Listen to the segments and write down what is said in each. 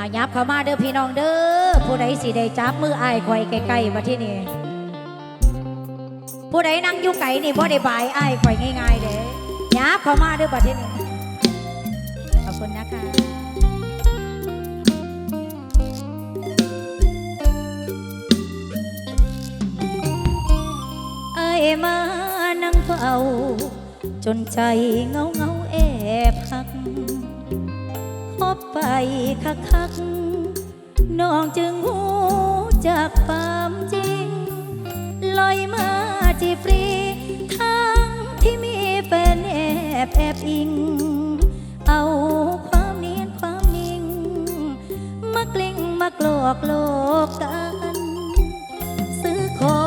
อายับเข้ามาเด้อพี่น้องเด้อผู้ใดสิได้จับมืออายคอยใกล้ๆมาที่นี่ผู้ใดนั่งอยู่ไก่นี่บ่ได้บายอายคอยง่ายๆเด้อยับเข้ามาเด้อบัดที่นี่ขอบคุณนะคะไอ้ยมานั่งเฝ้าจนใจเงาเงาแอบหัก คักคักน้องจึงหูจากความจริง ลอยมาจีฟรีทั้งที่มีแฟนแอบแอบอิง เอาความเนียนความนิ่ง มากลิ้งมากลอกโลกกัน ซื้อขอ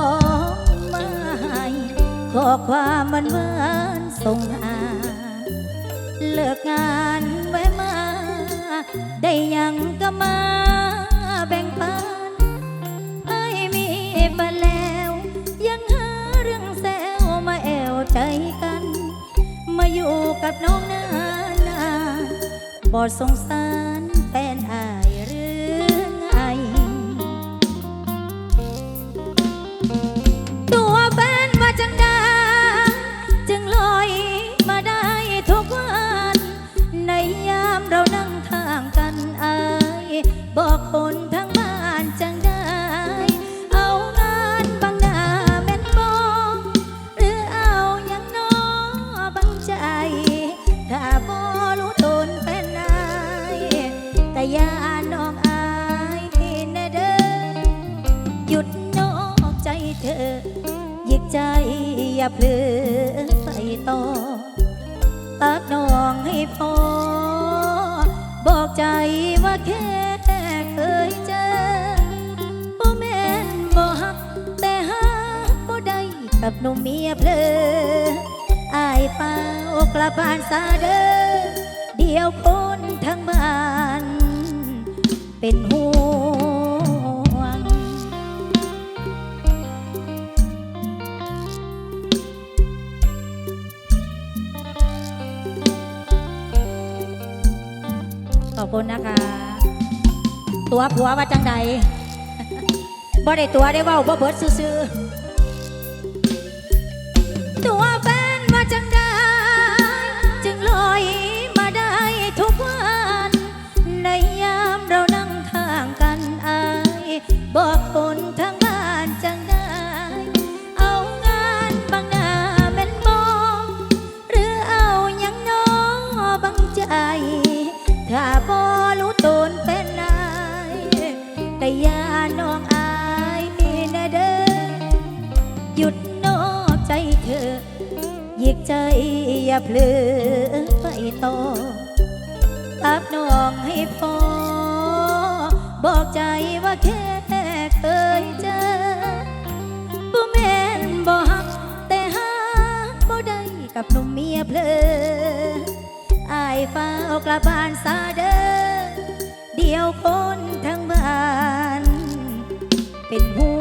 งมาให้ขอความมันหวานส่งหาเลิกงาน ได้ยังก็มาแบ่งปันไอ้มีแฟนแล้ว ยังหาเรื่องแซวมาแอวใจกัน มาอยู่กับน้องนานานๆบอดสงสาร กับหนุ่มเมียเพลออายเฝ้ากลับบ้านซาเด้อเดียวคนทั้งบ้าน เป็นห่วง ขอบคุณนะคะ ตัวผัวว่าจังใดบ่ได้ตัวได้เว่าบ่เบิดซื่อๆ ตับน้องให้พอ บอกใจว่าแค่เคยเจอบ่แม่นบ่ฮัก แต่ฮักบ่ได้กับหนุ่มเมียเพลออายฟ้าอกลับบ้านซาเด้อเดียวคนทั้งบ้าน เป็นห่ว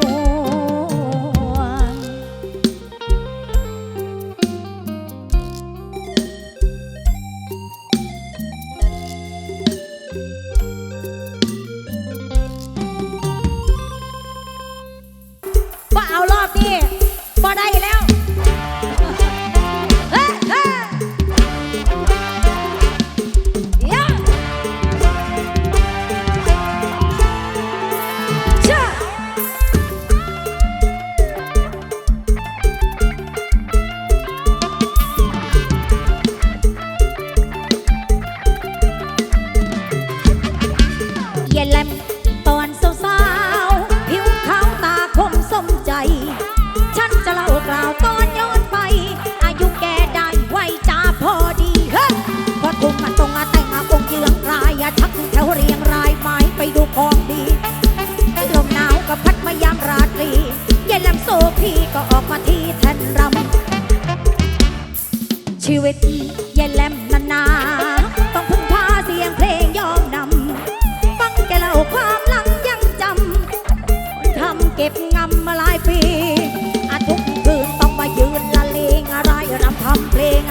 ว่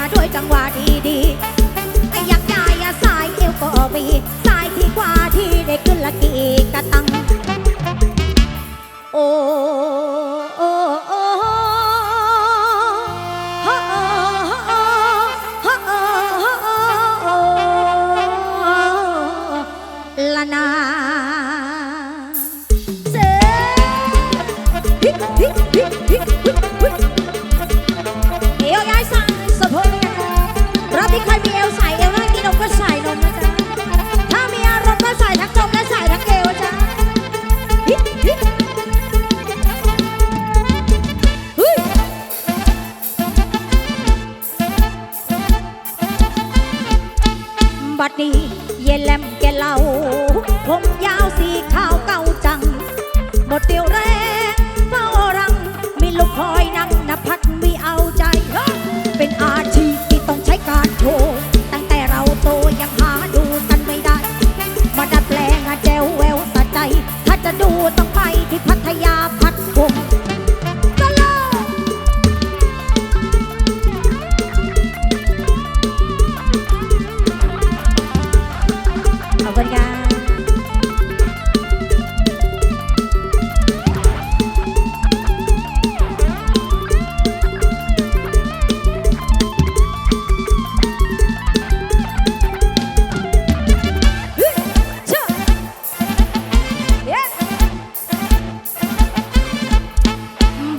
ำเพลงด้วยจังหวะดีๆไอ้ยากได้อะสายเอวก็มีสายที่กว่าที่ได้ขึ้นละกี่กะตัง โอ้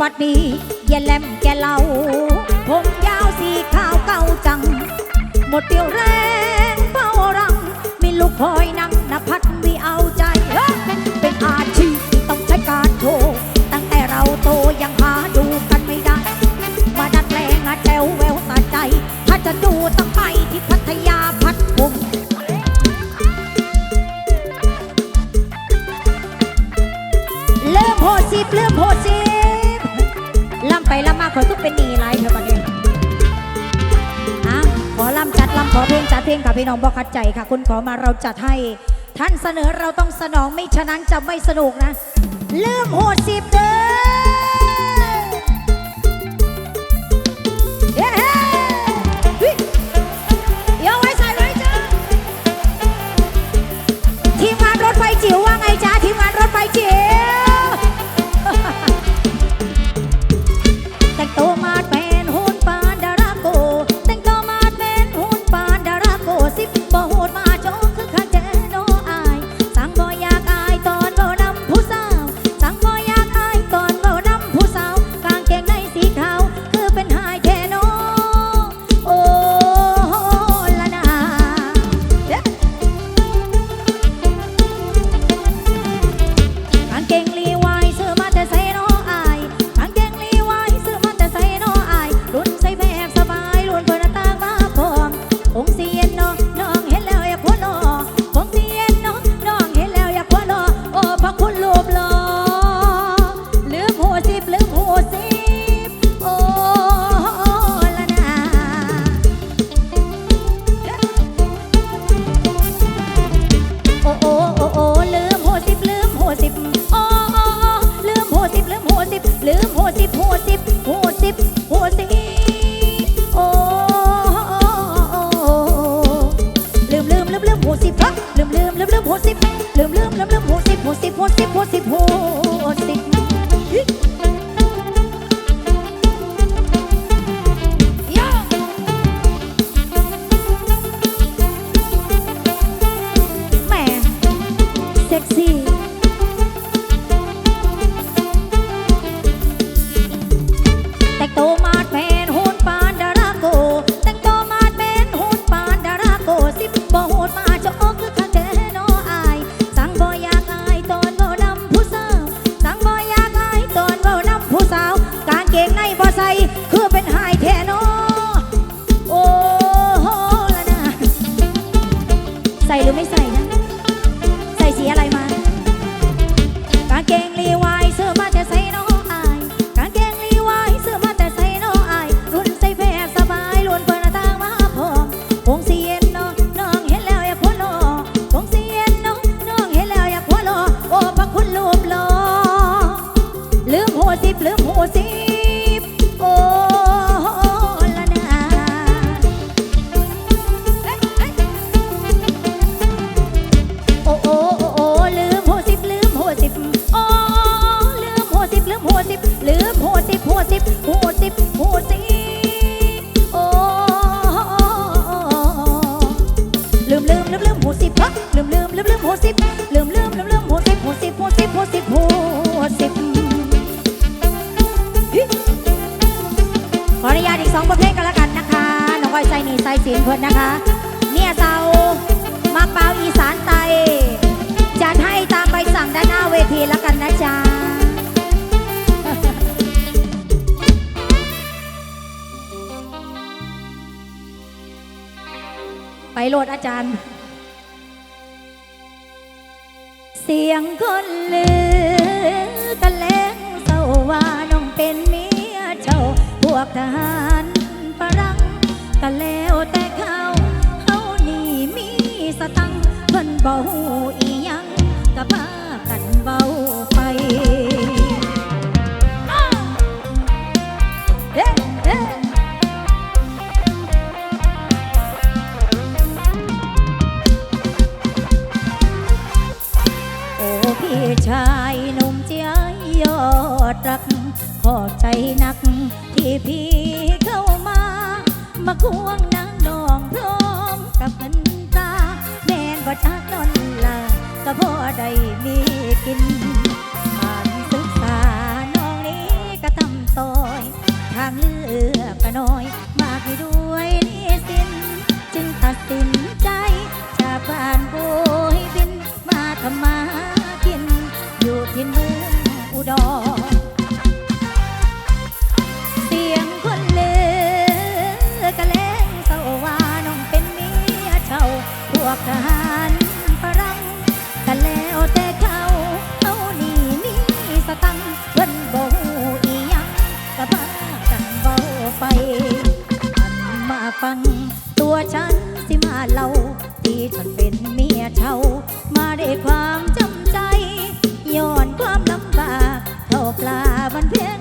บัดนี้ย่แลมแกเหล่าผมยาวสีขาวเก่าจัง หมดเตียวแรงเฝ้ารัง มีลูกคอยนั่งนภัดมีเอาใจเป็นอาชีพต้องใช้การโทรตั้งแต่เราโตยังหาดูกันไม่ได้ มาดัดแปลงอาแจวแววตาใจ ถ้าจะดูต้องไปที่พัทยาพัดพงเริ่มโหดสิบเริ่มโหดสิ ขอทุกเป็นหนีไรเถอะบัดนี้อะขอลำจัดลำขอเพลงจัดเพลงค่ะพี่น้องบอกคัดใจค่ะ คุณขอมาเราจัดให้ ท่านเสนอเราต้องสนองไม่ฉะนั้นจะไม่สนุกนะเริ่มโหดสิบเด้อเฮ้ยโยไว้ใส่ไว้จ้าทีมงานรถไฟจิ๋วว่าไงจ้าทีมงานรถไฟจิ๋ว โหลดอาจารย์ เสียงคนลือกะแลงเศร้าว่าน้องเป็นเมียเจ้าพวกทหารฝรั่งกะแล้วแต่เขาเขานี่มีสตังเพิ่นบ่ฮู้อีหยังกะพาางเลือกก็น้อย มากไปด้วยนี่สิน จึงตัดสินใจ จากบ้านโบยบินมาทำไม ฟัง ตัวฉันสิมาเล่าที่ฉันเป็นเมียเช่ามาได้ความจำใจ ย้อนความลำบากเท่าปลาบันเพียง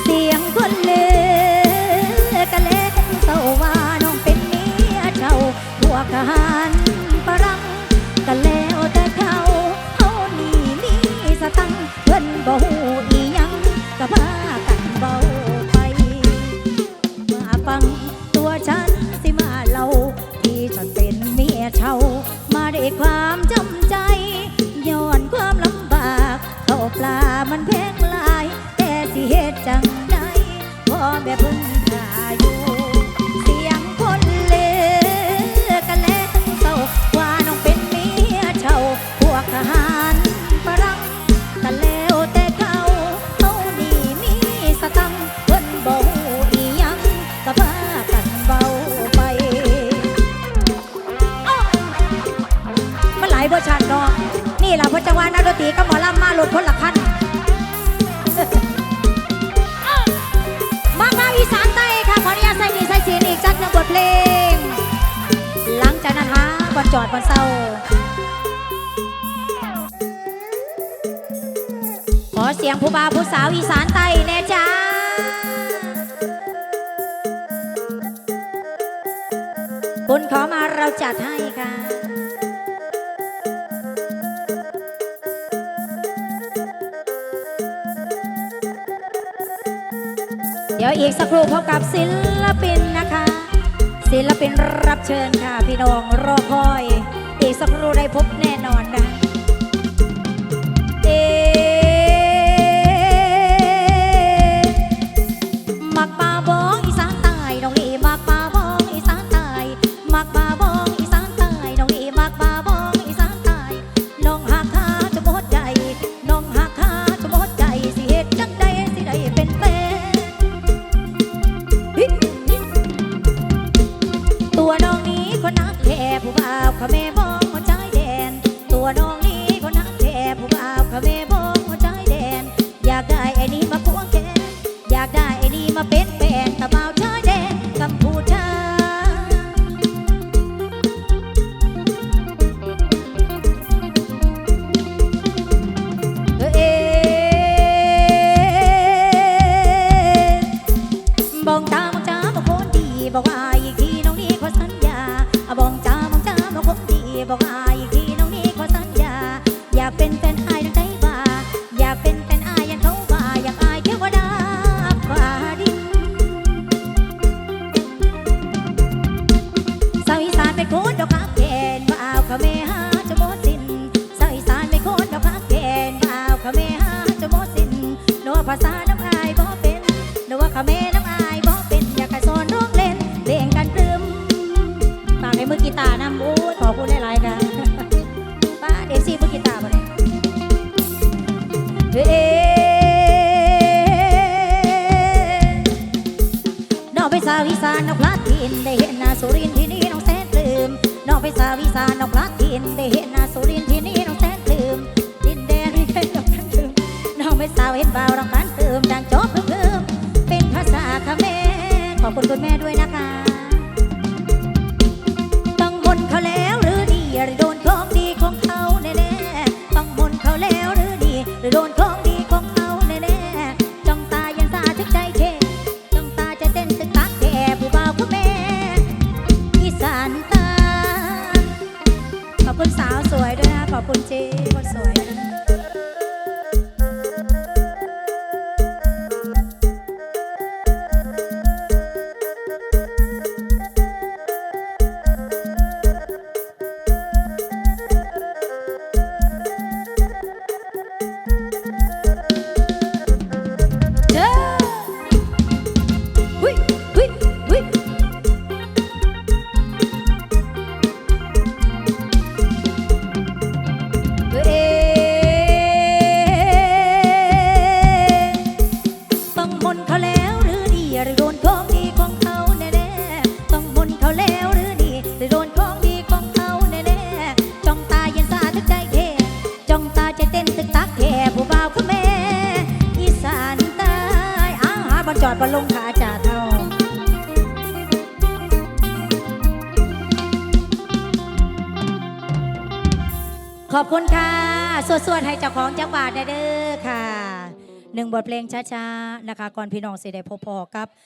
เสียงคนเล บ่จอดบ่เศร้า ขอเสียงผู้บ่าวผู้สาวอีสานใต้แน่จ้าบุญขอมาเราจัดให้ค่ะเดี๋ยวอีกสักครู่พบกับศิลปิน ศิลปินรับเชิญค่ะ พี่น้องรอคอย อีกสักครู่ได้พบแน่นอน ไอ้นี่มาพวงแขนอยากได้ไอ้นี่มาเป็น ภาษาน้ำอายบ่เป็นหรือว่าขเมน้ำอายบ่เป็นอยากกระสอนร้องเล่นเล่นกันตรึมฝากให้มือกีตาร์นำอู้ขอบคุณหลายๆค่ะป้าเดซี่มือกีตาร์มาเลยเนองไปสาวิสานนกลาตินได้เห็นน้าสุรินที่นี่น้องแสนลืมนอกไปสาวิสานนกลา ส่วนให้เจ้าของจักบาทได้เด้อค่ะหนึ่งบทเพลงช้าๆนะคะ ก่อนพี่น้องสิได้พบพอกับ